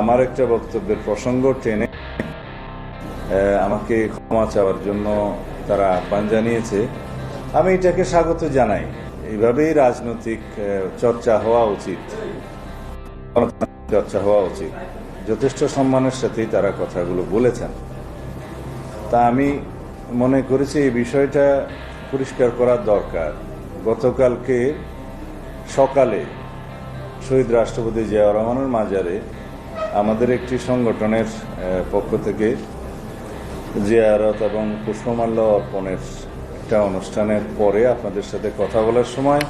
আমার একটা বক্তব্যের প্রসঙ্গ টেনে আমাকে ক্ষমা চাওয়ার জন্য তারা আহ্বান জানিয়েছে। আমি এটাকে স্বাগত জানাই। এইভাবেই রাজনৈতিক চর্চা হওয়া উচিত। চর্চা হওয়া উচিত। যথেষ্ট সম্মানের সাথেই তারা কথাগুলো বলেছেন। তা আমি মনে করেছি এই বিষয়টা পরিষ্কার করার দরকার। গতকালকে সকালে শহীদ রাষ্ট্রপতি জিয়া রহমানের মাজারে আমাদের একটি সংগঠনের পক্ষ থেকে জিয়ারত এবং পুষ্পমাল্য অর্পণের একটা অনুষ্ঠানের পরে আপনাদের সাথে কথা বলার সময়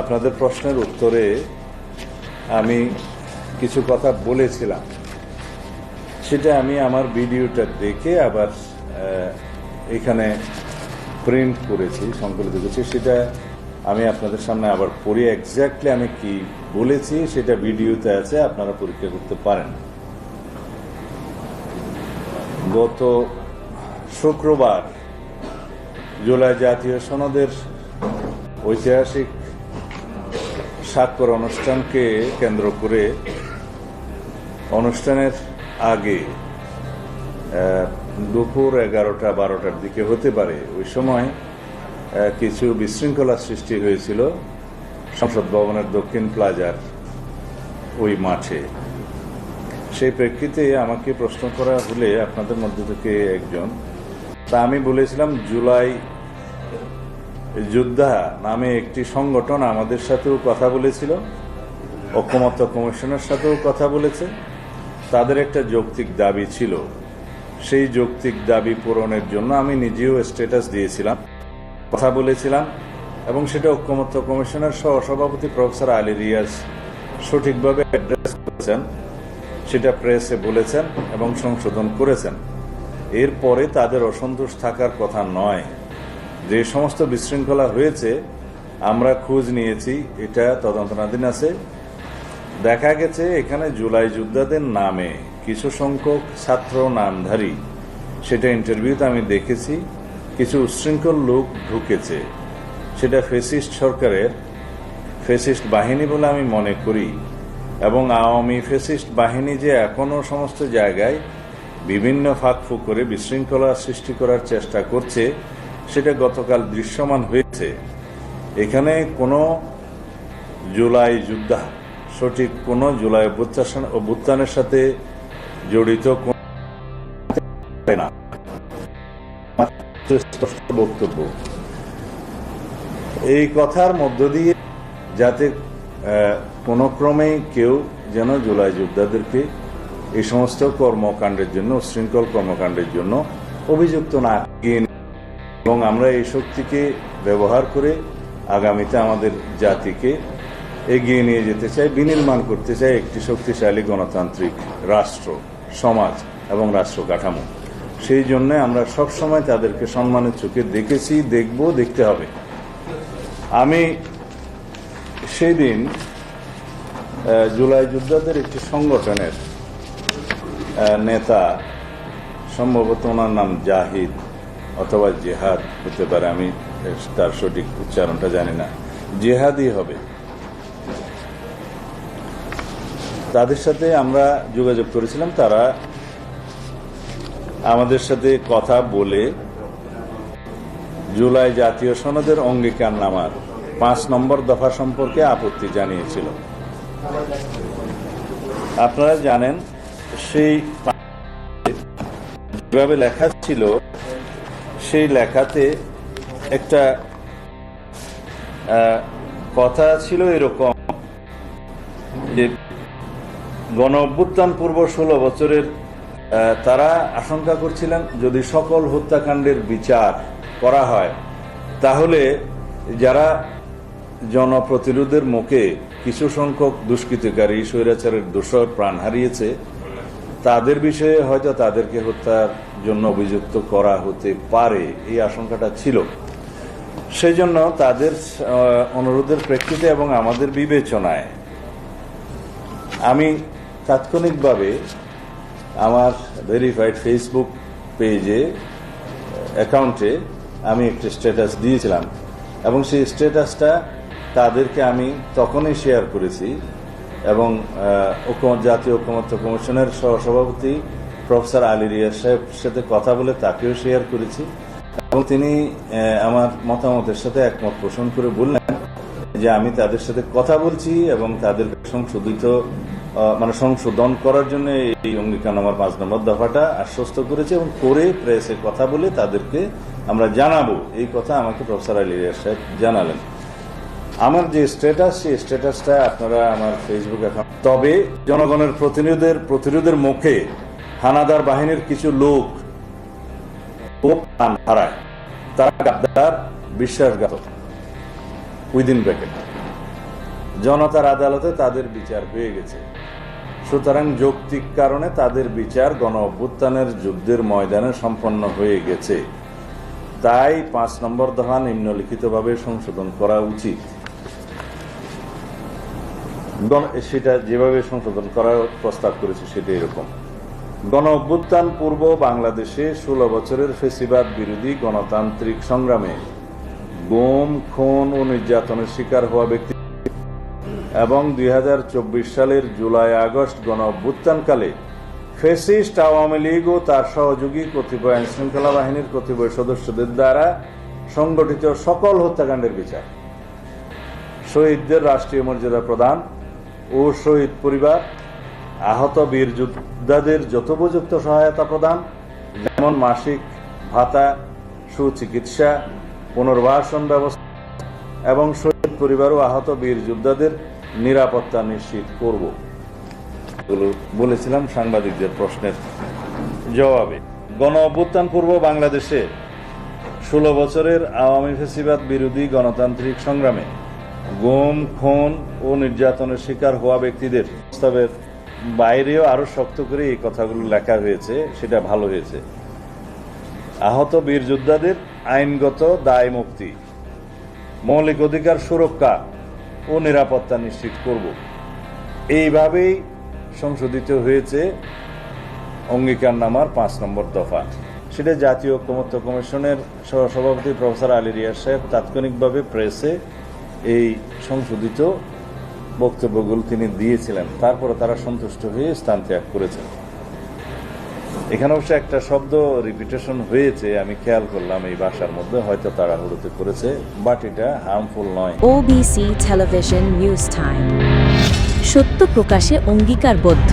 আপনাদের প্রশ্নের উত্তরে আমি কিছু কথা বলেছিলাম। সেটা আমি আমার ভিডিওটা দেখে আবার এখানে প্রিন্ট করেছি, সংকলিত করেছি। সেটা আমি আপনাদের সামনে আবার পড়ি এক্স্যাক্টলি আমি কি বলেছি, সেটা ভিডিওতে আছে, আপনারা পরীক্ষা করতে পারেন। গত শুক্রবার জুলাই জাতীয় সনদের ঐতিহাসিক স্বাক্ষর অনুষ্ঠানকে কেন্দ্র করে অনুষ্ঠানের আগে দুপুর এগারোটা বারোটার দিকে হতে পারে, ওই সময় কিছু বিশৃঙ্খলা সৃষ্টি হয়েছিল সংসদ ভবনের দক্ষিণ প্লাজার ওই মাঠে। সেই প্রেক্ষিতে আমাকে প্রশ্ন করা হলে আপনাদের মধ্যে থেকে একজন, তা আমি বলেছিলাম, জুলাই যোদ্ধা নামে একটি সংগঠন আমাদের সাথেও কথা বলেছিল, ঐক্যমত্য কমিশনের সাথেও কথা বলেছে। তাদের একটা যৌক্তিক দাবি ছিল। সেই যৌক্তিক দাবি পূরণের জন্য আমি নিজেও স্ট্যাটাস দিয়েছিলাম। কথা বলেছিলাম এবং সেটা ঐক্যমত্য কমিশনের সহসভাপতি প্রফেসর আলী রিয়াজ সঠিকভাবে অ্যাড্রেস করেছেন, সেটা প্রেসে বলেছেন এবং সংশোধন করেছেন। এরপরে তাদের অসন্তোষ থাকার কথা নয়। যে সমস্ত বিশৃঙ্খলা হয়েছে, আমরা খোঁজ নিয়েছি, এটা তদন্তনাধীন আছে। দেখা গেছে, এখানে জুলাই যোদ্ধাদের নামে কিছু সংখ্যক ছাত্র নামধারী। সেটা ইন্টারভিউতে আমি দেখেছি। কিছু উচ্ছৃঙ্খল লোক ঢুকেছে। সেটা ফেসিস্ট সরকারের, ফেসিস্ট বাহিনী বলে আমি মনে করি এবং আওয়ামী ফেসিস্ট বাহিনী যে এখনও সমস্ত জায়গায় বিভিন্ন ফাঁকফুক করে বিশৃঙ্খলা সৃষ্টি করার চেষ্টা করছে, সেটা গতকাল দৃশ্যমান হয়েছে। এখানে কোনো জুলাই যুদ্ধা, সঠিক কোনো জুলাই অভ্যুত্থান- অভ্যুত্থানের সাথে জড়িত কোনো না স্পষ্ট বক্তব্য। এই কথার মধ্য দিয়ে যাতে কোনো ক্রমেই কেউ যেন জুলাই যোদ্ধাদেরকে এই সমস্ত কর্মকাণ্ডের জন্য, উশৃঙ্খল কর্মকাণ্ডের জন্য অভিযুক্ত না এবং আমরা এই শক্তিকে ব্যবহার করে আগামীতে আমাদের জাতিকে এগিয়ে নিয়ে যেতে চাই, বিনির্মাণ করতে চাই একটি শক্তিশালী গণতান্ত্রিক রাষ্ট্র, সমাজ এবং রাষ্ট্র কাঠামো। সেই জন্য আমরা সবসময় তাদেরকে সম্মানের চোখে দেখেছি, দেখব, দেখতে হবে। আমি সেই দিন জুলাই যোদ্ধাদের একটি সংগঠনের নেতা, সম্ভবত ওনার নাম জাহিদ অথবা জেহাদ হতে পারে, আমি তার সঠিক উচ্চারণটা জানি না। জেহাদই হবে। তাদের সাথে আমরা যোগাযোগ করেছিলাম, তারা আমাদের সাথে কথা বলে জুলাই জাতীয় সনদের অঙ্গীকার নামার পাঁচ নম্বর দফা সম্পর্কে আপত্তি জানিয়েছিল। আপনারা জানেন, সেই যেভাবে লেখা ছিল, সেই লেখাতে একটা কথা ছিল এরকম যে গণ অভ্যুত্থান পূর্ব ষোলো বছরের তারা আশঙ্কা করছিলেন, যদি সকল হত্যাকাণ্ডের বিচার করা হয়, তাহলে যারা জনপ্রতিরোধের মুখে কিছু সংখ্যক দুষ্কৃতিকারী, স্বৈরাচারের দোষর প্রাণ হারিয়েছে, তাদের বিষয়ে হয়তো তাদেরকে হত্যার জন্য অভিযুক্ত করা হতে পারে, এই আশঙ্কাটা ছিল। সেই জন্য তাদের অনুরোধের প্রেক্ষিতে এবং আমাদের বিবেচনায় আমি তাৎক্ষণিকভাবে আমার ভেরিফাইড ফেসবুক পেজে অ্যাকাউন্টে আমি একটি স্ট্যাটাস দিয়েছিলাম। এবং সেই স্ট্যাটাসটা তাদেরকে আমি তখনই শেয়ার করেছি এবং জাতীয় ঐক্যমত্য কমিশনের সহসভাপতি প্রফেসর আলী রিয়াজ সাহেবের সাথে কথা বলে তাকেও শেয়ার করেছি এবং তিনি আমার মতামতের সাথে একমত পোষণ করে বললেন যে আমি তাদের সাথে কথা বলছি এবং তাদের সংশোধিত মানে সংশোধন করার জন্য এই অঙ্গীকারনামার পাঁচ নম্বর দফাটা আশ্বস্ত করেছে এবং করে প্রেসে কথা বলে তাদেরকে আমরা জানাব। এই কথা আমাকে প্রফেসর আলী সাহেব জানালেন। আমার যে স্ট্যাটাস সেই স্ট্যাটাসটা আপনারা আমার ফেসবুক অ্যাকাউন্ট তবে জনগণের প্রতিনিধিদের, প্রতিরোধের মুখে হানাদার বাহিনীর কিছু লোক ও হারায়। তারা বিশ্বাসঘাতক। Within bracket. জনতার আদালতে তাদের বিচার হয়ে গেছে। সুতরাং যৌক্তিক কারণে তাদের বিচার গণ অভ্যুত্থানের যুদ্ধের ময়দানে সম্পন্ন হয়ে গেছে। তাই পাঁচ নম্বর দফা নিম্নলিখিতভাবে সংশোধন করা উচিত। সেটা যেভাবে সংশোধন করার প্রস্তাব করেছে সেটা এরকম। গণ অভ্যুত্থান পূর্ব বাংলাদেশে ষোলো বছরের ফেসিবাদ বিরোধী গণতান্ত্রিক সংগ্রামে গুম, খুন ও নির্যাতনের শিকার হওয়া ব্যক্তি এবং দুই হাজার চব্বিশ সালের জুলাই আগস্ট গণ অভ্যুত্থানকালে ফেসিস্ট আওয়ামী লীগ ও তার সহযোগী কতিপয় আইন শৃঙ্খলা বাহিনীর কতিপয় সদস্যদের দ্বারা সংগঠিত সকল হত্যাকাণ্ডের বিচার। শহীদদের রাষ্ট্রীয় মর্যাদা প্রদান ও শহীদ পরিবার, আহত বীর যোদ্ধাদের যথোপযুক্ত সহায়তা প্রদান, যেমন মাসিক ভাতা, সুচিকিৎসা, পুনর্বাসন ব্যবস্থা এবং শহীদ পরিবার ও আহত বীর যোদ্ধাদের নিরাপত্তা নিশ্চিত করব। বলেছিলাম সাংবাদিকদের প্রশ্নের জবাবে। গণ অভ্যুত্থান পূর্ব বাংলাদেশে ষোলো বছরের আওয়ামী ফেসিবাদ বিরোধী গণতান্ত্রিক সংগ্রামে গুম, খুন ও নির্যাতনের শিকার হওয়া ব্যক্তিদের প্রস্তাবের বাইরেও আরও শক্ত করে এই কথাগুলো লেখা হয়েছে, সেটা ভালো হয়েছে। আহত বীর যোদ্ধাদের আইনগত দায় মুক্তি মৌলিক অধিকার সুরক্ষা ও নিরাপত্তা নিশ্চিত করব। এইভাবেই সংশোধিত হয়েছে অঙ্গীকারনামার পাঁচ নম্বর দফা। সেটা জাতীয় ঐক্যমত্য কমিশনের সহসভাপতি প্রফেসর আলী রিয়াজ সাহেব তাৎক্ষণিকভাবে প্রেসে এই সংশোধিত বক্তব্যগুলো তিনি দিয়েছিলেন। তারপরে তারা সন্তুষ্ট হয়ে স্থান ত্যাগ করেছেন। এখানে অবশ্য একটা শব্দ রিপিটেশন হয়েছে, আমি খেয়াল করলাম এই ভাষার মধ্যে, হয়তো তারা তাড়াহুড়োতে করেছে বাট এটা হার্মফুল নয়। ওবিসি টেলিভিশন নিউজ টাইম সত্য প্রকাশে অঙ্গীকারবদ্ধ।